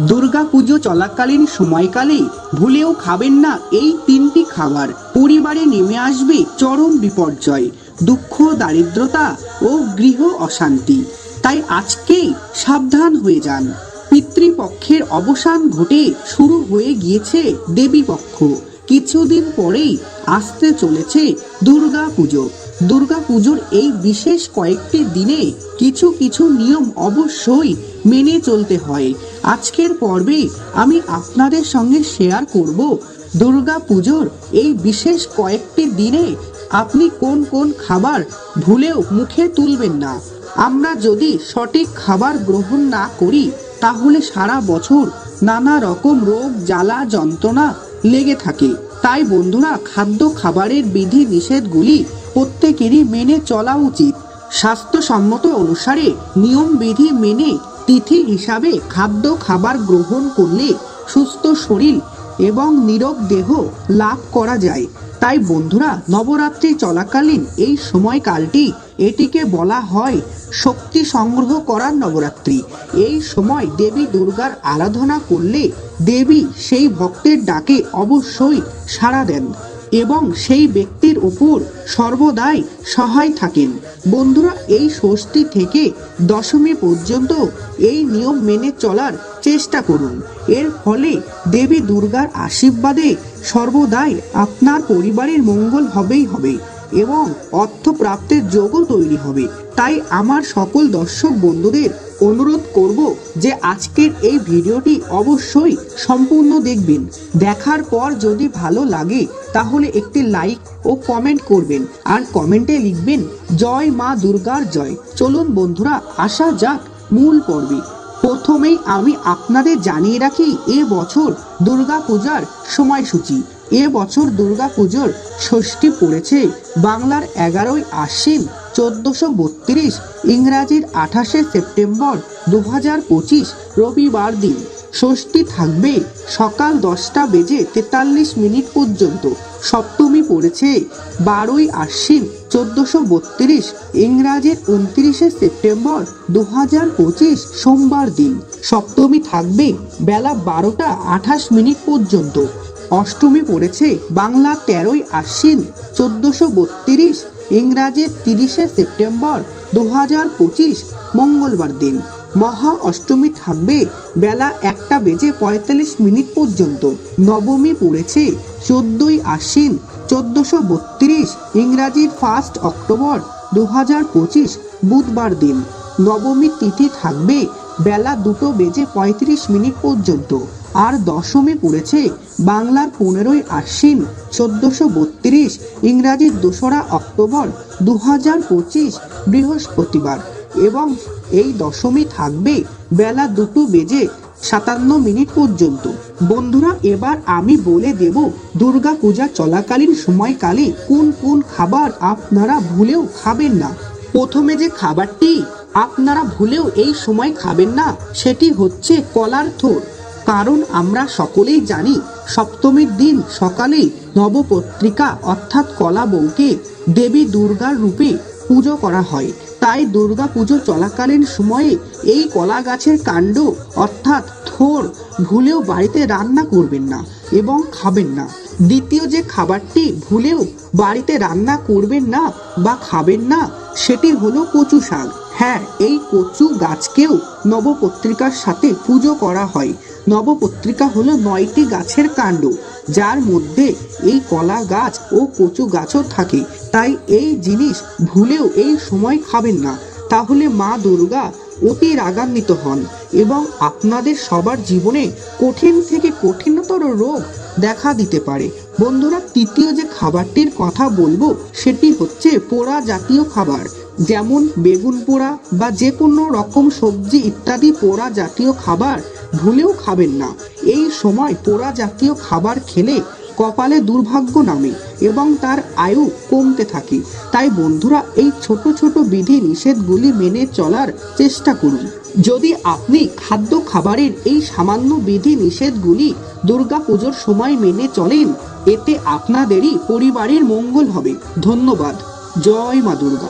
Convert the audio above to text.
দুর্গা পুজো চলাকালীন সময়কালে ভুলেও খাবেন না এই তিনটি খাবার। পরিবারে নেমে আসবে চরম বিপর্যয়, দুঃখ, দারিদ্রতা ও গৃহ অশান্তি। তাই আজকেই সাবধান হয়ে যান। পিতৃপক্ষের অবসান ঘটে শুরু হয়ে গিয়েছে দেবী পক্ষ কিছুদিন পরেই আসতে চলেছে দুর্গা পুজো। দুর্গা পুজোর এই বিশেষ কয়েকটি দিনে কিছু কিছু নিয়ম অবশ্যই মেনে চলতে হয়। আজকের পর্বে আমি আপনাদের সঙ্গে শেয়ার করব দুর্গা পুজোর এই বিশেষ কয়েকটি দিনে আপনি কোন কোন খাবার ভুলেও মুখে তুলবেন না। আমরা যদি সঠিক খাবার গ্রহণ না করি, তাহলে সারা বছর নানা রকম রোগ, জ্বালা, যন্ত্রণা লেগে থাকে। তাই বন্ধুরা খাদ্য, খাবারের বিধি নিষেধগুলি প্রত্যেকেরই মেনে চলা উচিত। স্বাস্থ্যসম্মত অনুসারে নিয়ম বিধি মেনে তিথি হিসাবে খাদ্য, খাবার গ্রহণ করলে সুস্থ শরীর এবং নীরব দেহ লাভ করা যায়। তাই বন্ধুরা, নবরাত্রি চলাকালীন এই সময়কালটি এটিকে বলা হয় শক্তি সংগ্রহ করার নবরাত্রি। এই সময় দেবী দুর্গার আরাধনা করলে দেবী সেই ভক্তের ডাকে অবশ্যই সাড়া দেন। এবং সেই ব্যক্তির উপর সর্বদাই সহায় থাকেন। বন্ধুরা, এই ষষ্ঠী থেকে দশমী পর্যন্ত এই নিয়ম মেনে চলার চেষ্টা করুন। এর ফলে দেবী দুর্গার আশীর্বাদে সর্বদাই আপনার পরিবারের মঙ্গল হবেই হবে। এবং অর্থ প্রাপ্তের যোগও তৈরি হবে। তাই আমার সকল দর্শক বন্ধুদের অনুরোধ করব যে আজকের এই ভিডিওটি অবশ্যই সম্পূর্ণ দেখবেন। দেখার পর যদি ভালো লাগে, তাহলে একটি লাইক ও কমেন্ট করবেন। আর কমেন্টে লিখবেন, জয় মা দুর্গার জয়। চলুন বন্ধুরা, আসা যাক মূল পর্বে। প্রথমেই আমি আপনাদের জানিয়ে রাখি, এ বছর দুর্গা পূজার সময়সূচি। এ বছর দুর্গা পুজোর ষষ্ঠী পড়েছে বাংলার এগারোই আশ্বিন চোদ্দশো বত্রিশ, ইংরাজির আঠাশে সেপ্টেম্বর দু হাজার পঁচিশ রবিবার দিন। ষষ্ঠী থাকবে সকাল দশটা বেজে তেতাল্লিশ মিনিট পর্যন্ত। সপ্তমী পড়েছে বারোই আশ্বিন চোদ্দশো বত্রিশ, ইংরাজির উনত্রিশে সেপ্টেম্বর দু হাজার পঁচিশ সোমবার দিন। সপ্তমী থাকবে বেলা বারোটা আঠাশ মিনিট পর্যন্ত। অষ্টমী পড়েছে বাংলা তেরোই আশ্বিন, চোদ্দশো বত্রিশ ইংরাজির তিরিশে সেপ্টেম্বর দু হাজার পঁচিশ, মঙ্গলবার দিন। মহা অষ্টমী থাকবে বেলা একটা বেজে পঁয়তাল্লিশ মিনিট পর্যন্ত। নবমী পড়েছে চোদ্দই আশ্বিন, চোদ্দশো বত্রিশ, ইংরাজির ফার্স্ট অক্টোবর দু হাজার পঁচিশ, বুধবার দিন। নবমী তিথি থাকবে বেলা দুটো বেজে পঁয়ত্রিশ মিনিট পর্যন্ত। আর দশমী পড়েছে বাংলার পনেরোই আশ্বিন, চোদ্দশো বত্রিশ, ইংরাজির দোসরা অক্টোবর দু হাজার পঁচিশ বৃহস্পতিবার। এবং এই দশমী থাকবে বেলা দুটো বেজে সাতান্ন মিনিট পর্যন্ত। বন্ধুরা, এবার আমি বলে দেব দুর্গা পূজা চলাকালীন সময়কালে কোন কোন খাবার আপনারা ভুলেও খাবেন না। প্রথমে যে খাবারটি আপনারা ভুলেও এই সময় খাবেন না, সেটি হচ্ছে কলার থোর। কারণ আমরা সকলেই জানি সপ্তমীর দিন সকালেই নবপত্রিকা অর্থাৎ কলা বউকে দেবী দুর্গার রূপে পুজো করা হয়। তাই দুর্গা পুজো চলাকালীন সময়ে এই কলা গাছের কাণ্ড অর্থাৎ থোর ভুলেও বাড়িতে রান্না করবেন না এবং খাবেন না। দ্বিতীয় যে খাবারটি ভুলেও বাড়িতে রান্না করবেন না বা খাবেন না, সেটি হলো কচু শাক। হ্যাঁ এই কচু গাছকেও নবপত্রিকার সাথে পুজো করা হয়। নবপত্রিকা হলো নয়টি গাছের কাণ্ড, যার মধ্যে এই কলা গাছ ও কচু গাছও থাকে। তাই এই জিনিস ভুলেও এই সময় খাবেন না। তাহলে মা দুর্গা অতি রাগান্বিত হন এবং আপনাদের সবার জীবনে কঠিন থেকে কঠিনতর রোগ দেখা দিতে পারে। বন্ধুরা, তৃতীয় যে খাবারটির কথা বলব, সেটি হচ্ছে পোড়া জাতীয় খাবার। যেমন বেগুন পোড়া বা যে কোনো রকম সবজি ইত্যাদি পোড়া জাতীয় খাবার ভুলেও খাবেন না। এই সময় পোড়া জাতীয় খাবার খেলে কপালে দুর্ভাগ্য নামে এবং তার আয়ু কমতে থাকে। তাই বন্ধুরা, এই ছোট ছোট বিধি নিষেধগুলি মেনে চলার চেষ্টা করুন। যদি আপনি খাদ্য খাবারের এই সামান্য বিধি নিষেধগুলি দুর্গা পুজোর সময় মেনে চলেন, এতে আপনাদেরই পরিবারের মঙ্গল হবে। ধন্যবাদ। জয় মা দুর্গা।